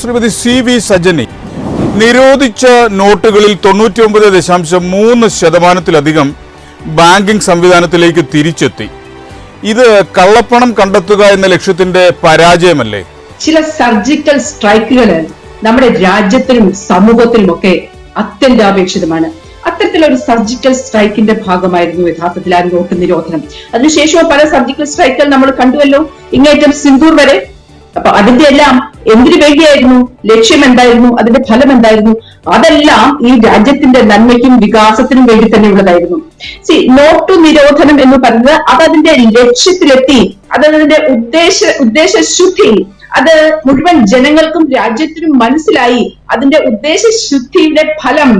Shrimati C V Sajani നിരോധിച്ച നോട്ടുകളിൽ തൊണ്ണൂറ്റി ഒമ്പത് ദശാംശം മൂന്ന് ശതമാനത്തിലധികം ബാങ്കിംഗ് സംവിധാനത്തിലേക്ക് തിരിച്ചെത്തി. ഇത് കള്ളപ്പണം കണ്ടെത്തുക എന്ന ലക്ഷ്യത്തിന്റെ പരാജയമല്ലേ? ചില സർജിക്കൽ സ്ട്രൈക്കുകൾ നമ്മുടെ രാജ്യത്തിനും സമൂഹത്തിനും ഒക്കെ അത്യന്താപേക്ഷിതമാണ്. അത്തരത്തിലൊരു സർജിക്കൽ സ്ട്രൈക്കിന്റെ ഭാഗമായിരുന്നു യഥാർത്ഥത്തിൽ ആ നോട്ട് നിരോധനം. അതിനുശേഷവും പല സർജിക്കൽ സ്ട്രൈക്കുകൾ നമ്മൾ കണ്ടുവല്ലോ. ഇങ്ങേറ്റം സിന്ദൂർ വരെ അപ്പൊ അതിന്റെ എല്ലാം എന്തിനു വേണ്ടിയായിരുന്നു? ലക്ഷ്യം എന്തായിരുന്നു? അതിന്റെ ഫലം എന്തായിരുന്നു? അതെല്ലാം ഈ രാജ്യത്തിന്റെ നന്മയ്ക്കും വികാസത്തിനും വേണ്ടി തന്നെ ഉള്ളതായിരുന്നു. സി നോട്ടു നിരോധനം എന്ന് പറഞ്ഞത് അത് അതിന്റെ ലക്ഷ്യത്തിലെത്തി അത് അതിന്റെ ഉദ്ദേശ ഉദ്ദേശശുദ്ധി അത് മുഴുവൻ ജനങ്ങൾക്കും രാജ്യത്തിനും മനസ്സിലായി. അതിന്റെ ഉദ്ദേശശുദ്ധിയുടെ ഫലം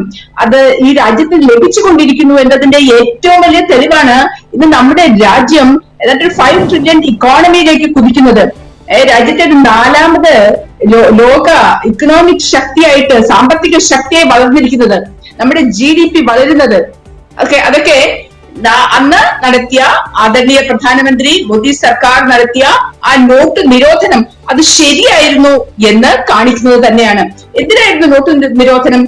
അത് ഈ രാജ്യത്തിന് ലഭിച്ചുകൊണ്ടിരിക്കുന്നു എന്നതിന്റെ ഏറ്റവും വലിയ തെളിവാണ് ഇന്ന് നമ്മുടെ രാജ്യം ഏതാണ്ട് ഫൈവ് ട്രില്യൺ ഇക്കോണമിയിലേക്ക് കുതിക്കുന്നത്. രാജ്യത്തെ നാലാമത് ലോക ഇക്കണോമിക് ശക്തിയായിട്ട് സാമ്പത്തിക ശക്തിയായി വളർന്നിരിക്കുന്നത് നമ്മുടെ ജി ഡി പി വളരുന്നത്. ഓക്കെ അതൊക്കെ അന്ന് നടത്തിയ ആദരണീയ പ്രധാനമന്ത്രി മോദി സർക്കാർ നടത്തിയ ആ നോട്ട് നിരോധനം അത് ശരിയായിരുന്നു എന്ന് കാണിക്കുന്നത് തന്നെയാണ്. എന്തിനായിരുന്നു നോട്ട് നിരോധനം?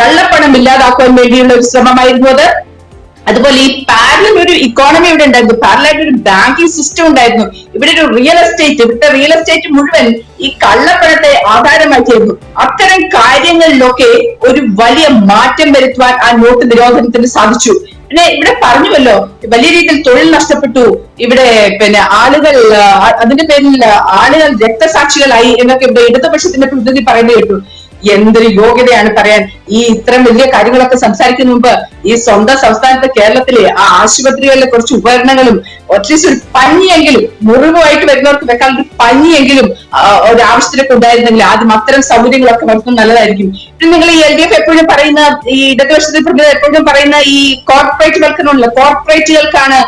കള്ളപ്പണം ഇല്ലാതാക്കാൻ വേണ്ടിയുള്ള ഒരു ശ്രമമായിരുന്നു അത്. അതുപോലെ ഈ പാരലൽ ഒരു ഇക്കോണമി ഇവിടെ ഉണ്ടായിരുന്നു. പാരലായിട്ട് ഒരു ബാങ്കിങ് സിസ്റ്റം ഉണ്ടായിരുന്നു. ഇവിടെ ഒരു റിയൽ എസ്റ്റേറ്റ് ഇവിടുത്തെ റിയൽ എസ്റ്റേറ്റ് മുഴുവൻ ഈ കള്ളപ്പണത്തെ ആധാരമാക്കിയിരുന്നു അത്തരം കാര്യങ്ങളിലൊക്കെ ഒരു വലിയ മാറ്റം വരുത്തുവാൻ ആ നോട്ട് നിരോധനത്തിന് സാധിച്ചു. പിന്നെ ഇവിടെ പറഞ്ഞുവല്ലോ വലിയ രീതിയിൽ തൊഴിൽ നഷ്ടപ്പെട്ടു. ഇവിടെ പിന്നെ ആളുകൾ അതിന്റെ പേരിൽ ആളുകൾ രക്തസാക്ഷികളായി എന്നൊക്കെ ഇവിടെ ഇടതുപക്ഷത്തിന്റെ പ്രതിനിധി പറയുന്നത് കേട്ടു എന്തൊരു യോഗ്യതയാണ് പറയാൻ ഈ ഇത്തരം വലിയ കാര്യങ്ങളൊക്കെ സംസാരിക്കുന്ന മുമ്പ് ഈ സ്വന്തം സംസ്ഥാനത്ത് കേരളത്തിലെ ആ ആശുപത്രികളിലെ കുറച്ച് ഉപകരണങ്ങളും അറ്റ്ലീസ്റ്റ് ഒരു പഞ്ഞിയെങ്കിലും മുറിവുമായിട്ട് വരുന്നവർക്ക് വെക്കാൻ ഒരു പഞ്ഞിയെങ്കിലും ഒരു ആവശ്യത്തിനൊക്കെ ഉണ്ടായിരുന്നെങ്കിൽ ആദ്യം അത്തരം സൗകര്യങ്ങളൊക്കെ വരുന്നത് നല്ലതായിരിക്കും. പിന്നെ നിങ്ങൾ ഈ എൽ ഡി എഫ് എപ്പോഴും പറയുന്ന ഈ ഇടതുപക്ഷത്തിൽ എപ്പോഴും പറയുന്ന ഈ കോർപ്പറേറ്റ് കോർപ്പറേറ്റുകൾക്കുള്ള കോർപ്പറേറ്റുകൾക്കാണ്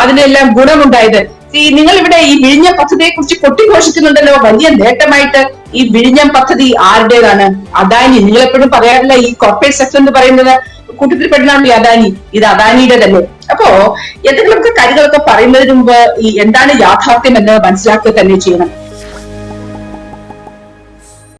അതിനെല്ലാം ഗുണമുണ്ടായത്. ഈ നിങ്ങൾ ഇവിടെ ഈ വിഴിഞ്ഞ പദ്ധതിയെ കുറിച്ച് കൊട്ടിഘോഷിക്കുന്നുണ്ടല്ലോ വലിയ നേട്ടമായിട്ട്. ഈ വിഴിഞ്ഞം പദ്ധതി ആരുടേതാണ്? അദാനി നിങ്ങൾ എപ്പോഴും പറയാറില്ല ഈ കോർപ്പറേറ്റ് സെക്ടർ എന്ന് പറയുന്നത് കൂട്ടത്തിൽ പെടുന്നാണ് അദാനി. ഇത് അദാനിയുടെ തന്നെ അപ്പോ എന്തെങ്കിലുമൊക്കെ കാര്യങ്ങളൊക്കെ പറയുന്നതിന് മുമ്പ് ഈ എന്താണ് യാഥാർത്ഥ്യം എന്ന് മനസ്സിലാക്കുക തന്നെ ചെയ്യണം.